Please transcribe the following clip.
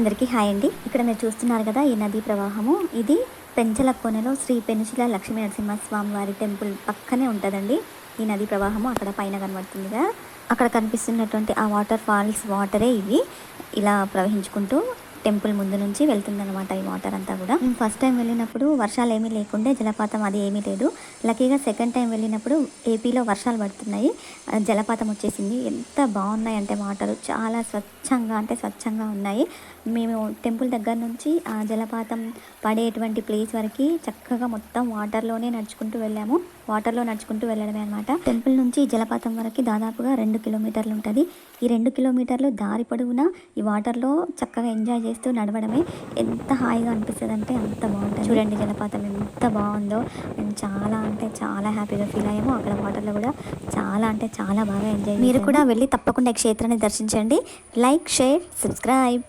అందరికీ హాయ్ అండి. ఇక్కడ మీరు చూస్తున్నారు కదా ఈ నదీ ప్రవాహము. ఇది పెంచల కొనలో శ్రీ పెనుశిల లక్ష్మీ నరసింహస్వామి వారి టెంపుల్ పక్కనే ఉంటుందండి. ఈ నదీ ప్రవాహము అక్కడ పైన కనబడుతుందిగా అక్కడ కనిపిస్తున్నటువంటి ఆ వాటర్ ఫాల్స్ వాటరే ఇవి. ఇలా ప్రవహించుకుంటూ టెంపుల్ ముందు నుంచి వెళ్తుందన్నమాట ఈ వాటర్ అంతా కూడా. ఫస్ట్ టైం వెళ్ళినప్పుడు వర్షాలు ఏమీ లేకుండే జలపాతం అది ఏమీ లేదు. లక్కీగా సెకండ్ టైం వెళ్ళినప్పుడు ఏపీలో వర్షాలు పడుతున్నాయి. జలపాతం వచ్చేసింది. ఎంత బాగున్నాయి అంటే వాటర్. చాలా స్వచ్ఛంగా అంటే స్వచ్ఛంగా ఉన్నాయి. మేము టెంపుల్ దగ్గర నుంచి ఆ జలపాతం పడేటువంటి ప్లేస్ వరకు చక్కగా మొత్తం వాటర్లోనే నడుచుకుంటూ వెళ్ళాము. వాటర్లో నడుచుకుంటూ వెళ్ళడమే అనమాట టెంపుల్ నుంచి జలపాతం వరకు దాదాపుగా రెండు కిలోమీటర్లు ఉంటుంది. ఈ రెండు కిలోమీటర్లు దారి పొడవునా ఈ వాటర్లో చక్కగా ఎంజాయ్ చేస్తూ నడవడమే ఎంత హాయిగా అనిపిస్తుంది అంటే అంత బాగుంటుంది. చూడండి జలపాతం ఎంత బాగుందో. మేము చాలా అంటే చాలా హ్యాపీగా ఫీల్ అయ్యాము. అక్కడ వాటర్లో కూడా చాలా అంటే చాలా బాగా ఎంజాయ్ మీరు కూడా వెళ్ళి తప్పకుండా ఈ క్షేత్రాన్ని దర్శించండి. Like share subscribe.